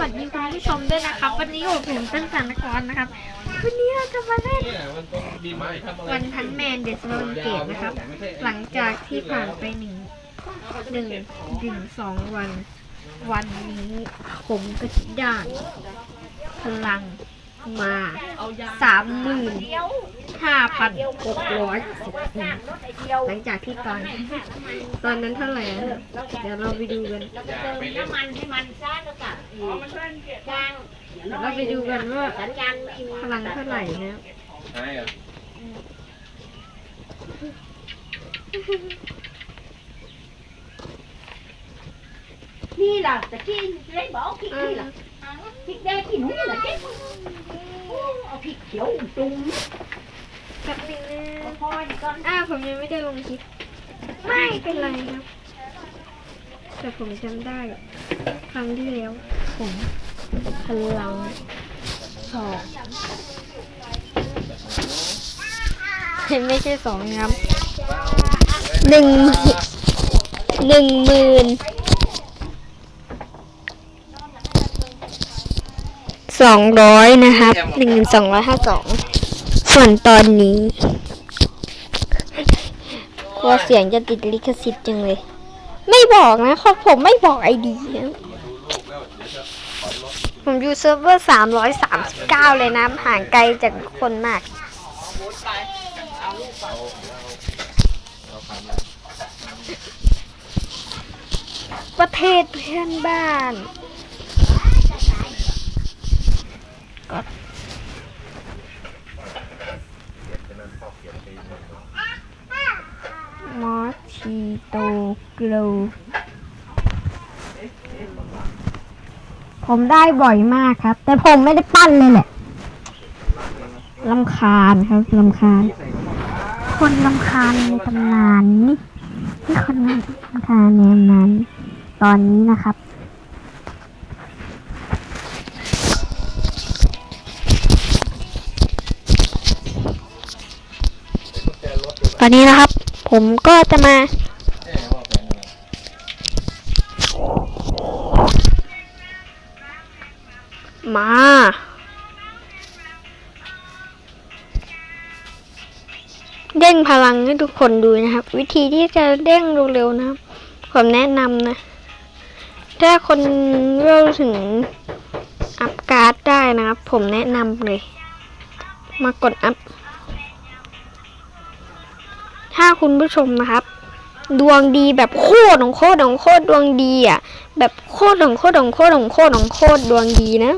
วัสดีคุณผู้ชมด้วยนะครับ วันนี้อยู่ผมเป็นสันกรนะครับ วันนี้เราจะมาเล่นวันทันพันแมนเดสโลนเกตนะครับ หลังจากที่ผ่านไปหนึ่งหนึ่งถึงสองวัน วันนี้ผมก็ได้พลัง มาสามหมื่นห้าพันหกร้อยสิบหนึ่งหลังจากที่ตอนตอนนั้นเท่าไหร่อะเดี๋ยวเราไปดูกันน้ำมันให้มันซะแล้วก็อีกยางเราไปดูกันว่าสัญญาณอีพลังเท่าไหร่นะใช่เหรอนี่ล่ะตะกี้เลยบอกพริกนี่ล่ะพริกแดงที่หนูนี่ล่ะเจ๊ เอาพริกเขียวจุ่มแป๊บนึงนะพอดีก่อนอ้าวผมยังไม่ได้ลงคลิป ไม่เป็นไรครับ แต่ผมจำได้ครั้งที่แล้ว ผมพลังสองเห็นไม่ใช่สองนะครับหนึ่งหนึ่งหมื่น สองร้อยนะครับหนึ่งสองร้อยห้าสองส่วนตอนนี้กลัวเสียงจะติดลิขสิทธิ์จังเลย ไม่บอกนะครับผมไม่บอกไอดีผมอยู่เซิร์ฟเวอร์สามร้อยสามสิบเก้าเลยนะ ห่างไกลจากคนมากประเทศเพื่อนบ้าน มอชีโตกลูผมได้บ่อยมากครับ แต่ผมไม่ได้ปั้นเลยแหละลำคาญครับลำคาญ คนลำคาญในตำนานนี่ที่คนลำคาญในตำนานตอนนี้นะครับ ตอนนี้นะครับ ผมก็จะมา มา เด้งพลังให้ทุกคนดูนะครับ วิธีที่จะเด้งเร็วๆนะครับ ผมแนะนำนะ ถ้าคนเวถึงอัพการ์ดได้นะครับ ผมแนะนำเลย มากดอัพ ถ้าคุณผู้ชมนะครับ ดวงดีแบบโคตรของโคตรของโคตรดวงดีอะ แบบโคตรของโคตรของโคตรของโคตรของโคตรดวงดีนะ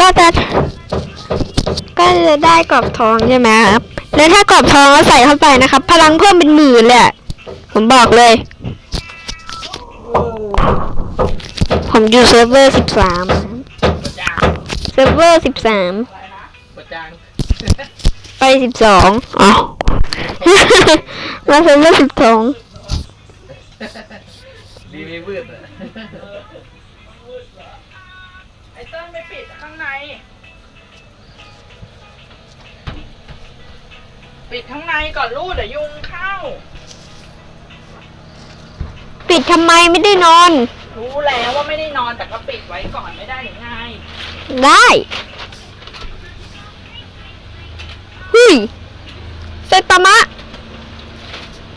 ก็จะก็จะได้กรอบทองใช่ไหมครับ แล้วถ้ากรอบทองเราใส่เข้าไปนะครับ พลังเพิ่มเป็นหมื่นเลยอะผมบอกเลย ผมอยู่เซิร์ฟเวอร์สิบสามเซิร์ฟเวอร์สิบสาม จานไปสิบสองอ๋อ มาเซิร์ฟเวอร์สิบสองดีไม่วืดอะไอ้เติ้ลไปปิดข้างใน ปิดข้างในก่อนลูกเดี๋ยวยุงเข้า ปิดทำไมไม่ได้นอน รู้แล้วว่าไม่ได้นอนแต่ก็ปิดไว้ก่อนไม่ได้หรือไง ได้เฮ้ย เซตามะ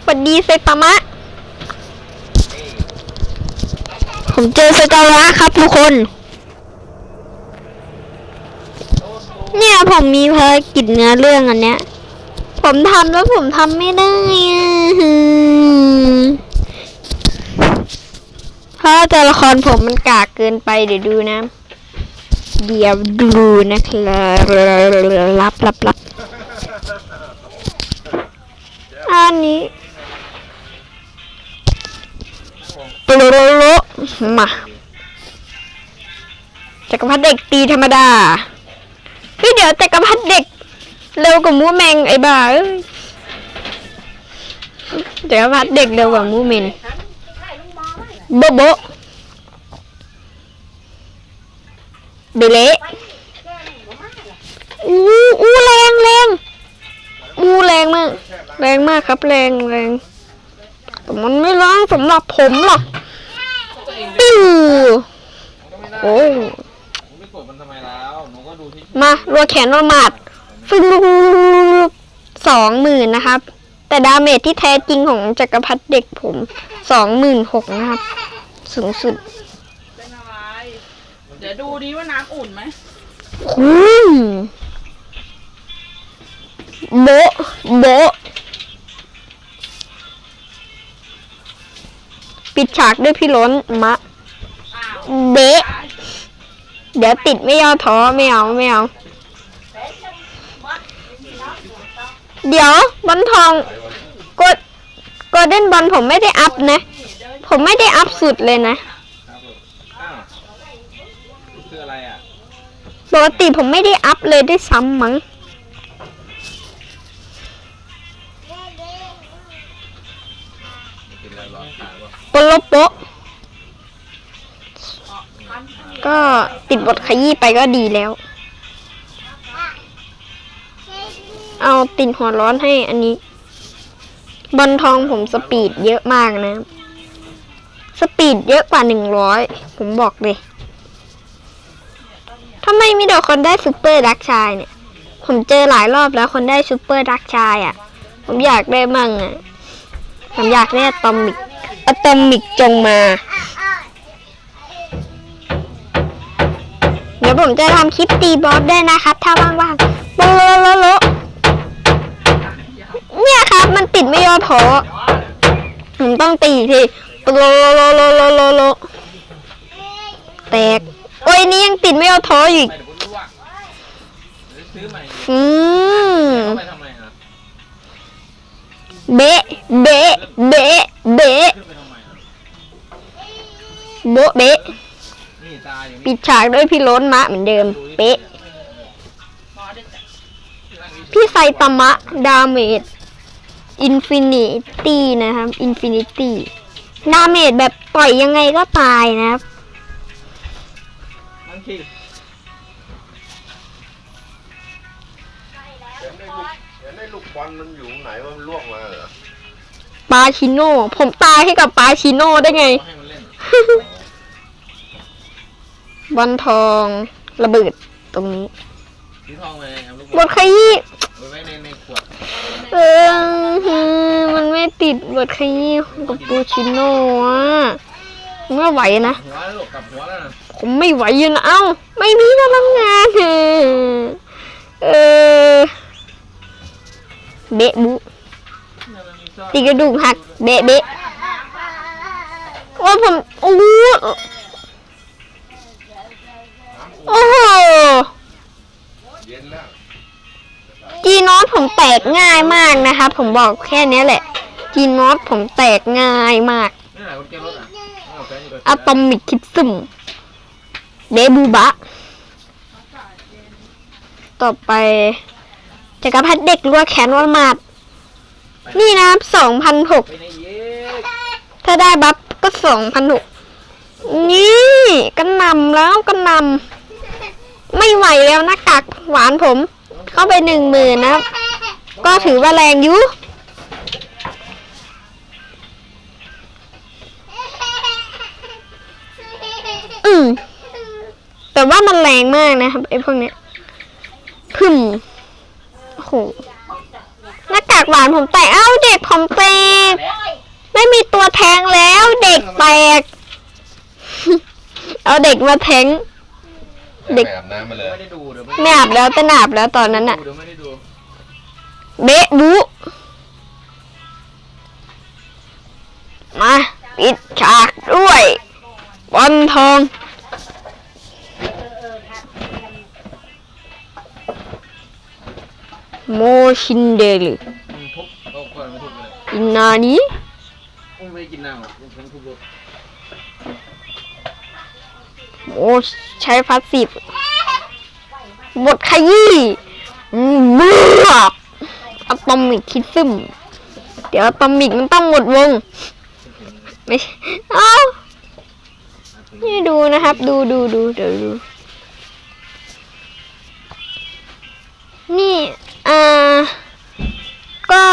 สวัสดีเซตามะ ผมเจอเซตามะครับทุกคน เนี่ยผมมีภารกิจเนื้อเรื่องอันเนี้ย ผมทำแล้วผมทำไม่ได้อะเพราะตัวละครผมมันกากเกินไปเดี๋ยวดูนะ เดี๋ยวดูนะครับรับรับรับ อันนี้ปลุโลมาจักรพรรดิเด็กตีธรรมดาเฮ้ยเดี๋ยวจักรพรรดิเด็ก เร็วกว่ามูแมงไอ้บ้าเอ้ยจักรพรรดิเด็กเร็วกว่ามูเมนโบะโบะเบเละ รงแรงอู้แรงมากแรงมากครับ แรงแรงแต่มันไม่ล้างสำหรับผมหรอกตัวเองปิ้วก็ไม่ได้โอ้หนูไม่กดมันทำไมแล้วหนูก็ดูที่มารัวแขนรัวหมัดฟึ่งสองหมื่นนะครับ แต่ดาเมจที่แท้จริงของจักรพรรดิเด็กผมสองหมื่นหกนะครับ สูงสุดเป็นอะไรเดี๋ยวดูดีว่าน้ำอุ่นไหมอืมโบะโบ ปิดฉากด้วยพี่ล้นมะอ้าวเบะเดี๋ยวติดไม่ย่อท้อไม่เอาไม่เอา เดี๋ยวบอลทองกดกดเด่นบอลผมไม่ได้อัพนะ ผมไม่ได้อัพสุดเลยนะครับผมอ้าวคืออะไรอะปกติผมไม่ได้อัพเลยได้วยซ้ำมั้ง กินแล้วร้อนขาป่ะโปลโปะก็ติดบทขยี้ไปก็ดีแล้ว เอาติดหัวร้อนให้อันนี้ บอลทองผมสปีดเยอะมากนะ สปีดเยอะกว่าหนึ่งร้อยผมบอกเลยทำไมมีแต่คนได้ซูเปอร์ดักชายเนี่ย ผมเจอหลายรอบแล้วคนได้ซูเปอร์ดักชายอะ ผมอยากได้มั่งอะ ผมอยากได้อะตอมิกอะตอมิกจงมา เดี๋ยวผมจะทำคลิปตีบอสได้วยนะครับ ถ้าว่างๆโลโลโลโลเนี่ยครับ มันติดไม่ยอท้อผมต้องตีอีกทีโลโลโลโลโลโลโลแตก โอ้ยนี่ยังติดไม่ยอท้ออยู่อีกอืม เอาไปทำไมอะเบะเบะเบะเบะขึ้นไปทำไมอะโบะเบะนี่ตาอย่างนี้ปิดฉากด้วยพี่ล้นมะเหมือนเดิม เป๊ะหมอได้แต่พี่ไซตามะ ดาเมจอินฟินิตี้นะครับ อินฟินิตี้ดาเมจแบบปล่อยยังไงก็ตายนะครับ นั่นทีเบอลมันอยู่ไหนว่ามันล่วงมาเหรอปาชิโน่ ผมตายให้กับปาชิโน่ได้ไง ให้มันเล่นบอลทองระเบิดตรงนี้สีทองเลยเอาลูกบทขยี้เอาไว้ในในขวดเออหือมันไม่ติดบทขยี้ของกับปูชิโน่อะไม่ไหวนะ หัวแล้วลูกกลับหัวแล้วนะผมไม่ไหวอยู่นะเอ้า ไม่มีพลังงานเออ เบะบุตีกระดูกหัก เบะเบะว่าผมโอ้โหโอ้โหจีนอตผมแตกง่ายมากนะครับ ผมบอกแค่นี้แหละ จีนอตผมแตกง่ายมากอะเอาแฟนอยู่กับอะตอมิกคิดซึมเบบูบะ ต่อไป จักรพรรดิเด็กรัวแขนวัลมาด นี่นะครับสองพันหกไปในเย้ถ้าได้บัฟก็สองพันหก นี่ก็นำแล้วก็นำไม่ไหวแล้วหน้ากากหวานผม เข้าไปหนึ่งหมื่นนะครับ ก็ถือว่าแรงอยู่อืมแต่ว่ามันแรงมากนะครับไอ้พวกเนี้ยพึ่มโอ้โหหน้ากากหวานผมแตกเอ้าเด็กผมแตกไม่มีตัวแทงแล้วเด็กแตก เอาเด็กมาแทง เด็ก ไปอาบน้ำมาเลยไม่ได้ดูเดี๋ยวไม่ไม่อาบแล้วแต่หนาบแล้วตอนนั้นอะ ดูเดี๋ยวไม่ได้ดูเบะบุมาปิดฉากด้วยบอลทอง ชินเดลทุบเอาก่อนมาทุบเลยอินนานี้อุ้มไม่กินน้ำหรอกผมทุบรถโอ้ใช้พาสซีฟบทขยี้มเบือกอะตอมิกคิดซึมเดี๋ยวอะตอมิกมันต้องหมดวง ไม่เอ้านี่ดูนะครับ ดูดูดูเดี๋ยวดู นี่ อ่า ก็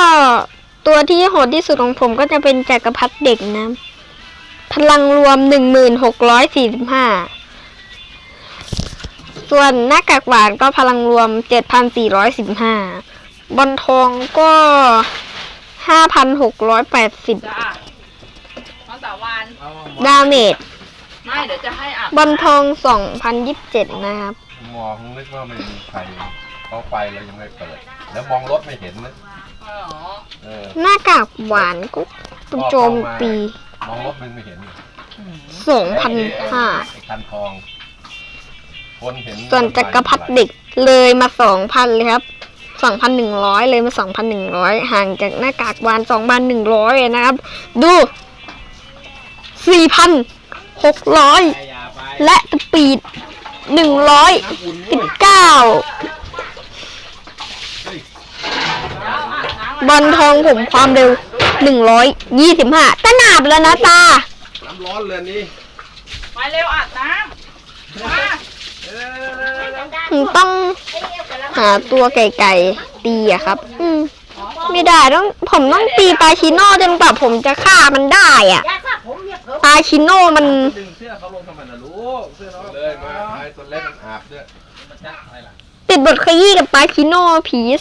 ตัวที่โหดที่สุดของผมก็จะเป็นจักรพรรดิเด็กนะ พลังรวมหนึ่งหมื่นหกร้อยสี่สิบห้าส่วนหน้ากากหวานก็พลังรวมเจ็ดพันสี่ร้อยสิบห้าบอลทองก็ห้าพันหกร้อยแปดสิบจ้าน้องสาววานเอาดาเมจไม่เดี๋ยวจะให้อาบบอลทองสองพันยิบเจ็ดนะครับ มองนึกว่าไม่มีใคร เขาไปเรายังไม่เปิด แล้วมองรถไม่เห็นนะอ๋อเออหน้ากากหวานก็โจมตีมองรถมันไม่เห็นสองพันห้าไอ้คันทองคนเห็นส่วนจักรพรรดิเด็กเลยมาสองพันเลยครับสองพันหนึ่งร้อยเลยมาสองพันหนึ่งร้อยห่างจากหน้ากากวานสองพันหนึ่งร้อยนะครับ ดูสี่พันหกร้อยไปอย่าไปและสปีดหนึ่งร้อยสิบเก้าเอาอา บน้ำบอลทองผมความเร็วหนึ่งร้อยยี่สิบห้าตะหนาบแล้วนะตา น้ำร้อนเลยนี่ไปเร็วอาบน้ำมาผมต้องหาตัวไก่ๆตีอะครับ อืมไม่ได้ต้องผมต้องตีปลาชิโน่จนกว่าผมจะฆ่ามันได้อะยาสระผมเนี่ยเพิ่มปลาชิโน่มันดึงเสื้อเขาลงทำไมนะลูกเสื้อน้องเลยมาไอ้ตัวเล็กมันอาบด้วยมันจักอะไรล่ะติดบทขยี้กับปลาชิโน่พีส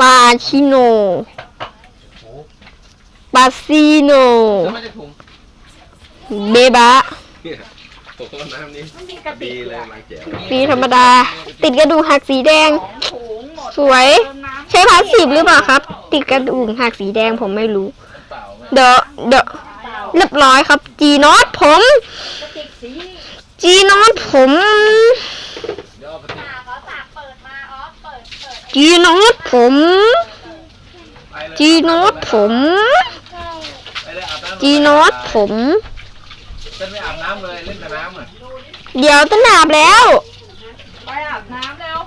ปลาชิโน่ปลาซิโน่เสื้อไม่ได้ถุงเบบะ เนี่ยตกตัวน้ำนี้มันมีกระติดีกเลยมาแจ๋วปีธรรมดา ติดกระดูกหักสีแดงของถุงหมดสวยเติมน้ำใช้พาสซีฟหรือเปล่าครับ ติดกระดูกหักสีแดงผมไม่รู้ เปล่าไหมเดอะเดอะเรียบร้อยครับ จีนอตผมกระติกสีจีนอตผม เดี๋ยวเอาไปติด จีนอตผมไปเลยจีนอตผมไปเลยอาบน้ำจีนอตผมเป็นไม่อาบน้ำเลยเล่นแต่น้ำอะเดี๋ยวต้นหนาบแล้วไปอาบน้ำเร็ว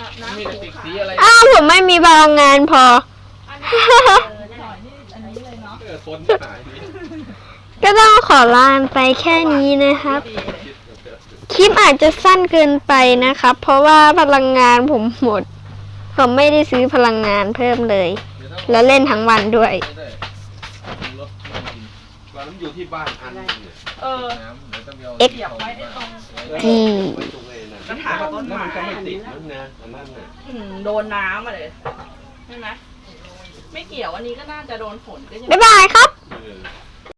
อาบน้ำมีกระติกสีอะไรอ้าวผมไม่มีพลังงานพอเออทนไม่หายนี่ก็ต้องขอลานไปแค่นี้นะครับ คลิปอาจจะสั้นเกินไปนะครับ เพราะว่าพลังงานผมหมด ผมไม่ได้ซื้อพลังงานเพิ่มเลยเดี๋ยวต้องแล้วเล่นทั้งวันด้วยไปด้วยรถมันกินตอนนั้นอยู่ที่บ้านอันนึงเนี่ยเออ น้ำเดี๋ยวต้องเอาเอ็กซ์เหยียบไว้ในตรงจีไว้ตรงไอ้นั่นกระถางต้นแล้วไม้มันก็ไม่ติดนั่นนะอันนั้นน่ะอืมโดนน้ำมาเลยใช่ไหมไม่เกี่ยวอันนี้ก็น่าจะโดนฝนก็ยังบ๊ายบายครับ เออ